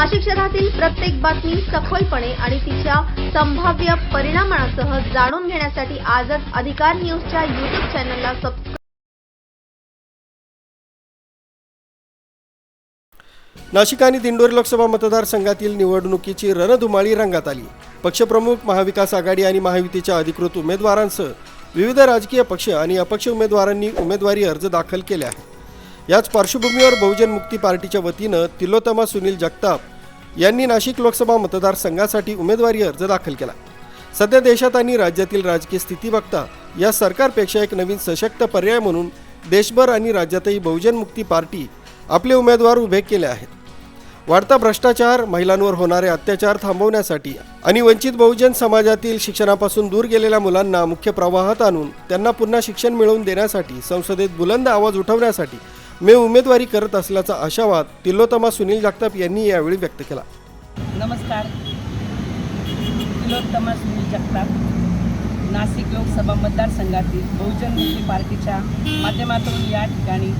नाशिक शहरातील प्रत्येक बातमी सखोलपणे आणि तिच्या संभाव्य परिणामांसह जाणून घेण्यासाठी आजच अधिकार न्यूजच्या यूट्यूब चॅनलला सबस्क्राईब नाशिक आणि दिंडोरी लोकसभा मतदारसंघातील निवडणुकीची रणधुमाळी रंगात आली. पक्षप्रमुख महाविकास आघाडी आणि महायुतीच्या अधिकृत उमेदवारांसह विविध राजकीय पक्ष आणि अपक्ष उमेदवारांनी उमेदवारी अर्ज दाखल केले आहेत. याच पार्श्वभूमीवर बहुजन मुक्ती पार्टीच्या वतीनं तिलोतमा सुनील जगताप यांनी नाशिक लोकसभा मतदारसंघासाठी उमेदवारी अर्ज दाखल केला. सध्या देशात आणि राज्यातील राजकीय स्थिती बघता या सरकारपेक्षा एक नवीन सशक्त पर्याय म्हणून देशभर आणि राज्यातही बहुजन मुक्ती पार्टी आपले उमेदवार उभे केले आहेत. वाढता भ्रष्टाचार महिलांवर होणारे अत्याचार थांबवण्यासाठी आणि वंचित बहुजन समाजातील शिक्षणापासून दूर गेलेल्या मुलांना मुख्य प्रवाहात आणून त्यांना पुन्हा शिक्षण मिळवून देण्यासाठी संसदेत बुलंद आवाज उठवण्यासाठी मी उमेदवारी करत असल्याचा आशावाद तिलोत्तमा सुनील जगताप यांनी यावेळी व्यक्त केला. नमस्कार. तिलोत्तमा सुनील जगताप नाशिक लोकसभा मतदारसंघातील बहुजन मुक्ती पार्टीच्या माध्यमातून या ठिकाणी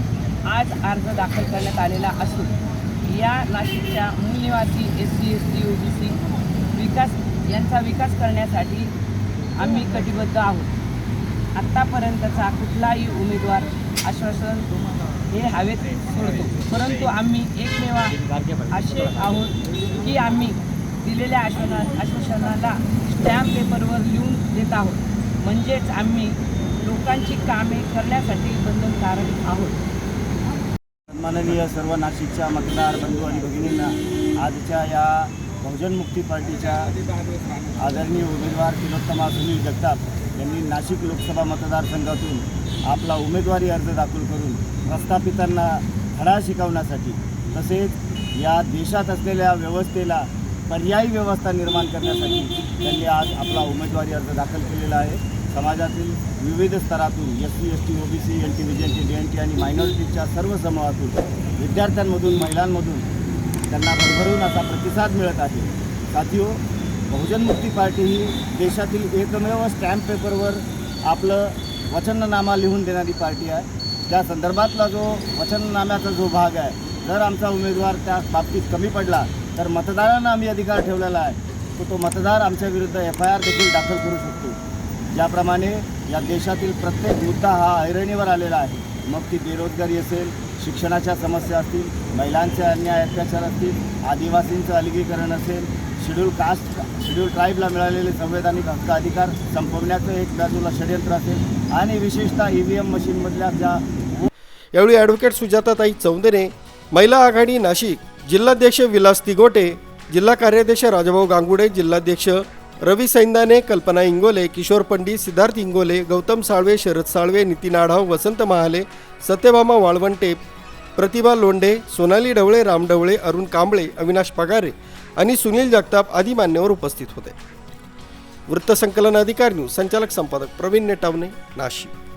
आज अर्ज दाखल करण्यात आलेला असून या नाशिकच्या मूळ निवासी S C S T O B C विकास यांचा विकास करण्यासाठी आम्ही कटिबद्ध आहोत. आत्तापर्यंतचा कुठलाही उमेदवार आश्वासन हे हवेत सोडतो. परंतु आम्ही एकमेव असे आहोत की आम्ही दिलेल्या आश्वाना आश्वासनाला स्टॅम्प पेपरवर लिहून देत आहोत. म्हणजेच आम्ही लोकांची कामे करण्यासाठी बंधनकारक आहोत. माननीय सर्व नाशिकच्या मतदार बंधू आणि भगिनींना आजच्या या बहुजन मुक्ती पार्टीच्या आदरणीय उमेदवार तिलोत्तमा सुनील जगताप यांनी नाशिक लोकसभा मतदारसंघातून आपला उमेदवारी अर्ज दाखल करून प्रस्थापितांना धडा शिकवण्यासाठी तसेच या देशात असलेल्या व्यवस्थेला पर्यायी व्यवस्था निर्माण करण्यासाठी त्यांनी आज आपला उमेदवारी अर्ज दाखल केलेला आहे. समाजातील विविध स्तरातून S C S T O B C N T V T D N T आणि मायनॉरिटीच्या सर्व समूहातून विद्यार्थ्यांमधून महिलांमधून त्यांना भरभरून असा प्रतिसाद मिळत आहे. साथियो बहुजन मुक्ती पार्टी ही देशातील एकमेव स्टॅम्प पेपरवर आपलं वचननामा लिहून देणारी पार्टी आहे. त्या संदर्भातला जो वचननाम्याचा जो भाग आहे जर आमचा उमेदवार त्या बाबतीत कमी पडला तर मतदारांना आम्ही अधिकार ठेवलेला आहे. तो तो मतदार आमच्या विरुद्ध एफ आय आर देखील दाखल करू शकतो. ज्याप्रमाणे या देशातील प्रत्येक मुद्दा हा ऐरणीवर आलेला आहे. मग ती बेरोजगारी असेल शिक्षणाच्या समस्या असतील महिलांचे अन्याय अत्याचार असतील आदिवासींचं अलगीकरण असेल शेड्यूल कास्ट शेड्यूल ट्राईबला मिळालेले संवैधानिक हक्क अधिकार संपवण्याचं एक बाजूला षडयंत्र असेल. आणि विशेषतः ई व्ही एम मशीनमधल्या ज्या यावेळी ॲडव्होकेट सुजाताताई चौंदने महिला आघाडी नाशिक जिल्हाध्यक्ष विलास तिगोटे जिल्हा कार्याध्यक्ष राजाभाऊ गांगुडे जिल्हाध्यक्ष रवी सैंदाने कल्पना इंगोले किशोर पंडित सिद्धार्थ इंगोले गौतम साळवे शरद साळवे नितीन आढाव वसंत महाले सत्यभामा वाळवंटे प्रतिभा लोंढे सोनाली ढवळे राम ढवळे अरुण कांबळे अविनाश पगारे आणि सुनील जगताप आदी मान्यवर उपस्थित होते. वृत्तसंकलन अधिकारी न्यूज संचालक संपादक प्रवीण नेटावणे नाशिक.